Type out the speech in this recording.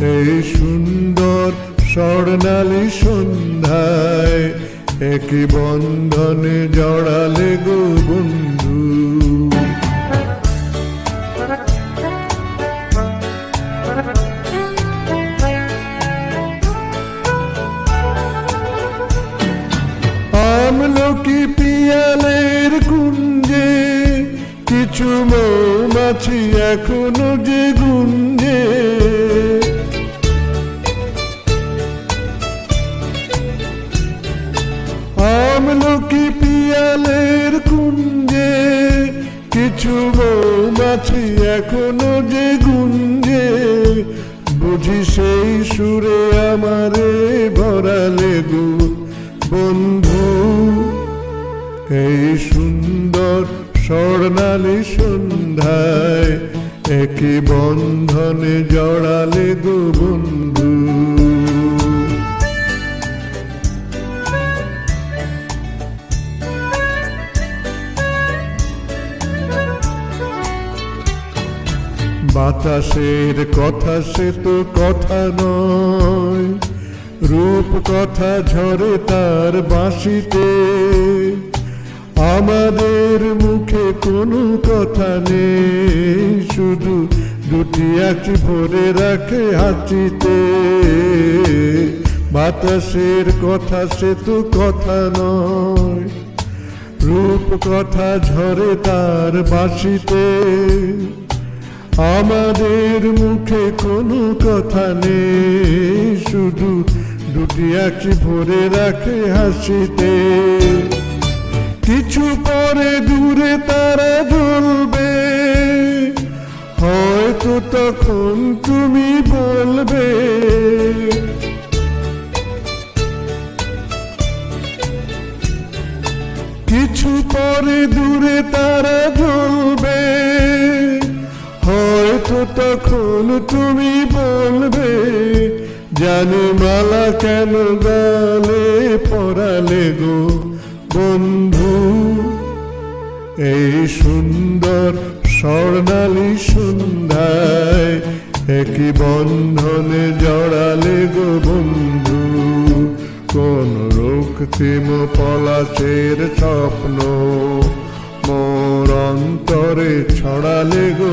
এই সুন্দর স্বর্ণালী সন্ধ্যায় একই বন্ধনে জড়ালে গো বন্ধু। আমলকি পিয়ালের কুঞ্জে কিছু মৌমাছি এখনও যে গুঞ্জে আমলকি পিয়ালের কুঞ্জে, কিছু মৌমাছি এখনও যে গুঞ্জে। বুঝি সেই সুরে আমারে ভরালে গো বন্ধু, এই সুন্দর স্বর্ণালী সন্ধ্যায়, একই বন্ধনে জড়ালে গো বন্ধু। বাতাসের কথা সে তো কথা নয়। রূপ কথা ঝরে তার বাঁশিতে। আমাদের মুখে কোনো কথা নেই, শুধু দুটি আঁকি ভরে রাখে হাঁচিতে। বাতাসের কথা সে তো কথা নয়। রূপ কথা ঝরে তার বাঁশিতে। আমাদের মুখে কোনো কথা নেই, শুধু দুটি আঁকি ভরে রাখে হাসিতে। কিছু পরে দূরে তারা জ্বলবে হয়তো তখন তুমি বলবে। কিছু পরে দূরে তারা জ্বলবে তখন তুমি বলবে, জানে মালা কেন গালে পড়ালে গো বন্ধু? এই সুন্দর স্বর্ণালী সন্ধ্যায় একই বন্ধনে জড়ালে গো বন্ধু। কোন রক্তিম পলাশের স্বপ্ন মোর অন্তরে ছড়ালে গো